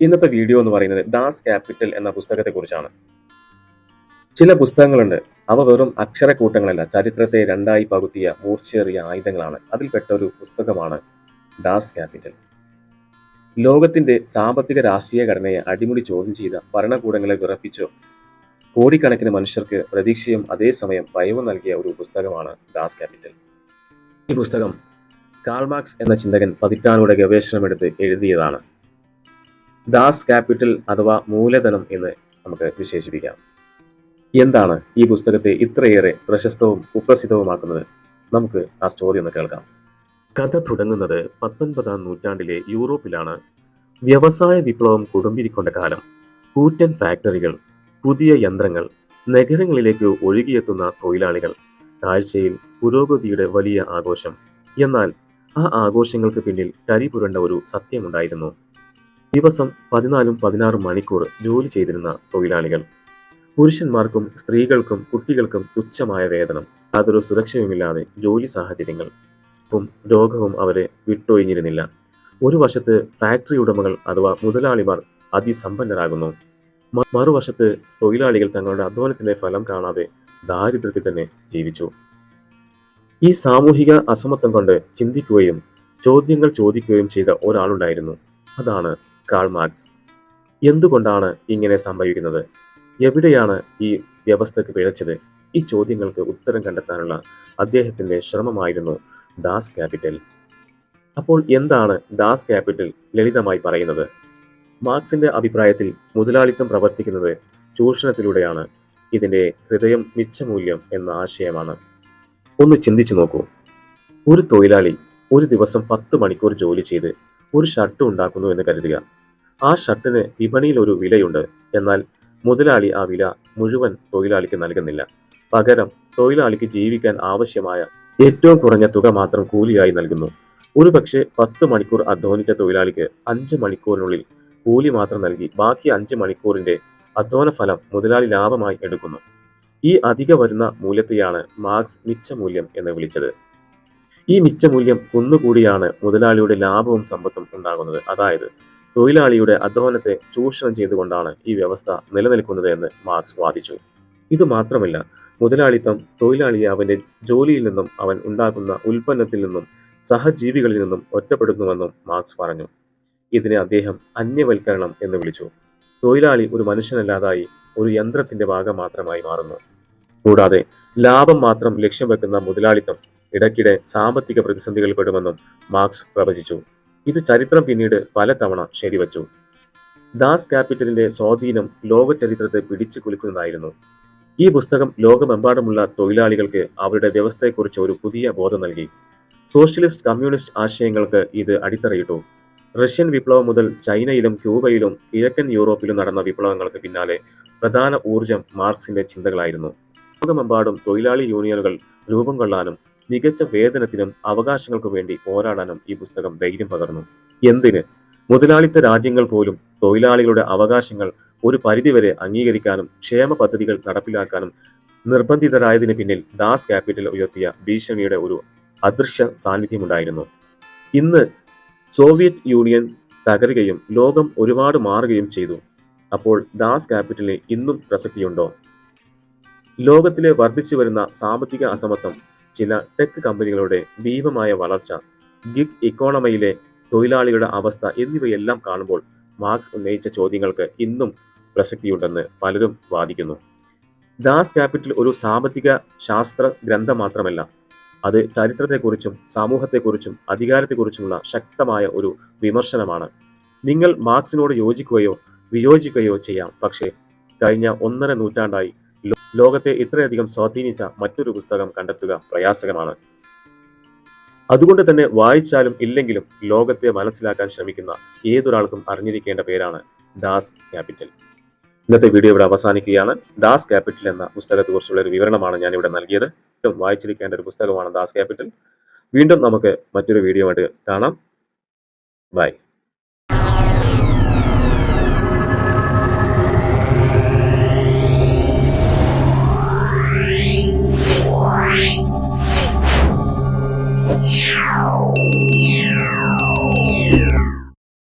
ഇന്നത്തെ വീഡിയോ എന്ന് പറയുന്നത് ദാസ് ക്യാപിറ്റൽ എന്ന പുസ്തകത്തെക്കുറിച്ചാണ്. ചില പുസ്തകങ്ങളുണ്ട്. അവ വെറും അക്ഷരക്കൂട്ടങ്ങളല്ല ചരിത്രത്തെ രണ്ടായി പകുത്തിയ മൂർച്ചേറിയ ആയുധങ്ങളാണ്. അതിൽപ്പെട്ട ഒരു പുസ്തകമാണ് ദാസ് ക്യാപിറ്റൽ. ലോകത്തിന്റെ സാമ്പത്തിക രാഷ്ട്രീയ ഘടനയെ അടിമുടി ചോദ്യം ചെയ്ത ഭരണകൂടങ്ങളെ വിറപ്പിച്ചു കോടിക്കണക്കിന് മനുഷ്യർക്ക് പ്രതീക്ഷയും അതേസമയം ഭയവും നൽകിയ ഒരു പുസ്തകമാണ് ദാസ് ക്യാപിറ്റൽ. ഈ പുസ്തകം കാൾമാർക്സ് എന്ന ചിന്തകൻ പതിറ്റാണ്ടുടെ ഗവേഷണമെടുത്ത് എഴുതിയതാണ്. ദാസ് ക്യാപിറ്റൽ അഥവാ മൂലധനം എന്ന് നമുക്ക് വിശേഷിപ്പിക്കാം. എന്താണ് ഈ പുസ്തകത്തെ ഇത്രയേറെ പ്രശസ്തവും കുപ്രസിദ്ധവുമാക്കുന്നത്? നമുക്ക് ആ സ്റ്റോറി ഒന്ന് കേൾക്കാം. കഥ തുടങ്ങുന്നത് പത്തൊൻപതാം നൂറ്റാണ്ടിലെ യൂറോപ്പിലാണ്. വ്യവസായ വിപ്ലവം കുടുംബിരിക്കൊണ്ട കാലം. കൂറ്റൻ ഫാക്ടറികൾ പുതിയ യന്ത്രങ്ങൾ നഗരങ്ങളിലേക്ക് ഒഴുകിയെത്തുന്ന തൊഴിലാളികൾ കാഴ്ചയിൽ പുരോഗതിയുടെ വലിയ ആഘോഷം. എന്നാൽ ആ ആഘോഷങ്ങൾക്ക് പിന്നിൽ കരിപുരണ്ട ഒരു സത്യമുണ്ടായിരുന്നു. ദിവസം പതിനാലും പതിനാറും മണിക്കൂർ ജോലി ചെയ്തിരുന്ന തൊഴിലാളികൾ. പുരുഷന്മാർക്കും സ്ത്രീകൾക്കും കുട്ടികൾക്കും തുച്ഛമായ വേതനം യാതൊരു സുരക്ഷയുമില്ലാതെ ജോലി സാഹചര്യങ്ങൾ. രോഗവും അവരെ വിട്ടൊഴിഞ്ഞിരുന്നില്ല. ഒരു വശത്ത് ഫാക്ടറി ഉടമകൾ അഥവാ മുതലാളിമാർ അതിസമ്പന്നരാകുന്നു. മറുവശത്ത് തൊഴിലാളികൾ തങ്ങളുടെ അധ്വാനത്തിന്റെ ഫലം കാണാതെ ദാരിദ്ര്യത്തിൽ തന്നെ ജീവിച്ചു. ഈ സാമൂഹിക അസമത്വം കൊണ്ട് ചിന്തിക്കുകയും ചോദ്യങ്ങൾ ചോദിക്കുകയും ചെയ്ത ഒരാളുണ്ടായിരുന്നു. അതാണ് കാൾ മാർക്സ്. എന്തുകൊണ്ടാണ് ഇങ്ങനെ സംഭവിക്കുന്നത്? എവിടെയാണ് ഈ വ്യവസ്ഥയ്ക്ക് പിഴച്ചത്? ഈ ചോദ്യങ്ങൾക്ക് ഉത്തരം കണ്ടെത്താനുള്ള അദ്ദേഹത്തിന്റെ ശ്രമമായിരുന്നു ദാസ് ക്യാപിറ്റൽ. അപ്പോൾ എന്താണ് ദാസ് ക്യാപിറ്റൽ ലളിതമായി പറയുന്നത്? മാർക്സിന്റെ അഭിപ്രായത്തിൽ മുതലാളിത്തം പ്രവർത്തിക്കുന്നത് ചൂഷണത്തിലൂടെയാണ്. ഇതിന്റെ ഹൃദയം മിച്ചമൂല്യം എന്ന ആശയമാണ്. ഒന്ന് ചിന്തിച്ചു നോക്കൂ. ഒരു തൊഴിലാളി ഒരു ദിവസം പത്ത് മണിക്കൂർ ജോലി ചെയ്ത് ഒരു ഷർട്ട് ഉണ്ടാക്കുന്നു എന്ന് കരുതുക. ആ ഷർട്ടിന് വിപണിയിൽ ഒരു വിലയുണ്ട്. എന്നാൽ മുതലാളി ആ വില മുഴുവൻ തൊഴിലാളിക്ക് നൽകുന്നില്ല. പകരം തൊഴിലാളിക്ക് ജീവിക്കാൻ ആവശ്യമായ ഏറ്റവും കുറഞ്ഞ തുക മാത്രം കൂലിയായി നൽകുന്നു. ഒരു പക്ഷേ പത്ത് മണിക്കൂർ അധ്വാനിച്ച തൊഴിലാളിക്ക് അഞ്ച് മണിക്കൂറിനുള്ളിൽ കൂലി മാത്രം നൽകി ബാക്കി അഞ്ച് മണിക്കൂറിന്റെ അധ്വാന ഫലം മുതലാളി ലാഭമായി എടുക്കുന്നു. ഈ അധിക വരുന്ന മൂല്യത്തെയാണ് മാർക്സ് മിച്ച മൂല്യം എന്ന് വിളിച്ചത്. ഈ മിച്ചമൂല്യം കുന്നുകൂടിയാണ് മുതലാളിയുടെ ലാഭവും സമ്പത്തും ഉണ്ടാകുന്നത്. അതായത് തൊഴിലാളിയുടെ അധ്വാനത്തെ ചൂഷണം ചെയ്തുകൊണ്ടാണ് ഈ വ്യവസ്ഥ നിലനിൽക്കുന്നത് എന്ന് മാർക്സ് വാദിച്ചു. ഇത് മാത്രമല്ല മുതലാളിത്തം തൊഴിലാളിയെ അവന്റെ ജോലിയിൽ നിന്നും അവൻ ഉണ്ടാക്കുന്ന ഉൽപ്പന്നത്തിൽ നിന്നും സഹജീവികളിൽ നിന്നും ഒറ്റപ്പെടുന്നുവെന്നും മാർക്സ് പറഞ്ഞു. ഇതിനെ അദ്ദേഹം അന്യവൽക്കരണം എന്ന് വിളിച്ചു. തൊഴിലാളി ഒരു മനുഷ്യനല്ലാതായി ഒരു യന്ത്രത്തിന്റെ ഭാഗം മാത്രമായി മാറുന്നു. കൂടാതെ ലാഭം മാത്രം ലക്ഷ്യം വെക്കുന്ന മുതലാളിത്തം ഇടയ്ക്കിടെ സാമ്പത്തിക പ്രതിസന്ധികൾ പെടുമെന്നും മാർക്സ് പ്രവചിച്ചു. ഇത് ചരിത്രം പിന്നീട് പലതവണ ശരിവച്ചു. ദാസ് ക്യാപിറ്റലിന്റെ സ്വാധീനം ലോക ചരിത്രത്തെ പിടിച്ചു കുലുക്കുന്നതായിരുന്നു. ഈ പുസ്തകം ലോകമെമ്പാടുമുള്ള തൊഴിലാളികൾക്ക് അവരുടെ വ്യവസ്ഥയെക്കുറിച്ച് ഒരു പുതിയ ബോധം നൽകി. സോഷ്യലിസ്റ്റ് കമ്മ്യൂണിസ്റ്റ് ആശയങ്ങൾക്ക് ഇത് അടിത്തറയിട്ടു. റഷ്യൻ വിപ്ലവം മുതൽ ചൈനയിലും ക്യൂബയിലും കിഴക്കൻ യൂറോപ്പിലും നടന്ന വിപ്ലവങ്ങൾക്ക് പിന്നാലെ പ്രധാന ഊർജം മാർക്സിന്റെ ചിന്തകളായിരുന്നു. ലോകമെമ്പാടും തൊഴിലാളി യൂണിയനുകൾ രൂപം കൊള്ളാനും മികച്ച വേതനത്തിനും അവകാശങ്ങൾക്കു വേണ്ടി പോരാടാനും ഈ പുസ്തകം ധൈര്യം പകർന്നു. എന്തിന്? മുതലാളിത്ത രാജ്യങ്ങൾ പോലും തൊഴിലാളികളുടെ അവകാശങ്ങൾ ഒരു പരിധിവരെ അംഗീകരിക്കാനും ക്ഷേമ പദ്ധതികൾ നടപ്പിലാക്കാനും നിർബന്ധിതരായതിനു പിന്നിൽ ദാസ് ക്യാപിറ്റൽ ഉയർത്തിയ ഭീഷണിയുടെ ഒരു അദൃശ്യ സാന്നിധ്യമുണ്ടായിരുന്നു. ഇന്ന് സോവിയറ്റ് യൂണിയൻ തകരുകയും ലോകം ഒരുപാട് മാറുകയും ചെയ്തു. അപ്പോൾ ദാസ് ക്യാപിറ്റലിന് ഇന്നും പ്രസക്തിയുണ്ടോ? ലോകത്തിലെ വർദ്ധിച്ചു വരുന്ന സാമ്പത്തിക അസമത്വം ചില ടെക് കമ്പനികളുടെ ഭീമമായ വളർച്ച ഗിഗ് ഇക്കോണമിയിലെ തൊഴിലാളികളുടെ അവസ്ഥ എന്നിവയെല്ലാം കാണുമ്പോൾ മാർക്സ് ഉന്നയിച്ച ചോദ്യങ്ങൾക്ക് ഇന്നും പ്രസക്തിയുണ്ടെന്ന് പലരും വാദിക്കുന്നു. ദാസ് ക്യാപിറ്റൽ ഒരു സാമ്പത്തിക ശാസ്ത്ര ഗ്രന്ഥം മാത്രമല്ല അത് ചരിത്രത്തെക്കുറിച്ചും സമൂഹത്തെക്കുറിച്ചും അധികാരത്തെക്കുറിച്ചുമുള്ള ശക്തമായ ഒരു വിമർശനമാണ്. നിങ്ങൾ മാർക്സിനോട് യോജിക്കുകയോ വിയോജിക്കുകയോ ചെയ്യാം പക്ഷേ കഴിഞ്ഞ ഒന്നര നൂറ്റാണ്ടായി ലോകത്തെ ഇത്രയധികം സ്വാധീനിച്ച മറ്റൊരു പുസ്തകം കണ്ടെത്തുക പ്രയാസകമാണ് അതുകൊണ്ട് തന്നെ വായിച്ചാലും ഇല്ലെങ്കിലും ലോകത്തെ മനസ്സിലാക്കാൻ ശ്രമിക്കുന്ന ഏതൊരാൾക്കും അറിഞ്ഞിരിക്കേണ്ട പേരാണ് ദാസ് ക്യാപിറ്റൽ. ഇന്നത്തെ വീഡിയോ ഇവിടെ അവസാനിക്കുകയാണ്. ദാസ് ക്യാപിറ്റൽ എന്ന പുസ്തകത്തെക്കുറിച്ചുള്ള ഒരു വിവരണമാണ് ഞാൻ ഇവിടെ നൽകിയത് വായിച്ചിരിക്കേണ്ട ഒരു പുസ്തകമാണ് ദാസ് ക്യാപിറ്റൽ. വീണ്ടും നമുക്ക് മറ്റൊരു വീഡിയോ ആയിട്ട് കാണാം. ബൈ.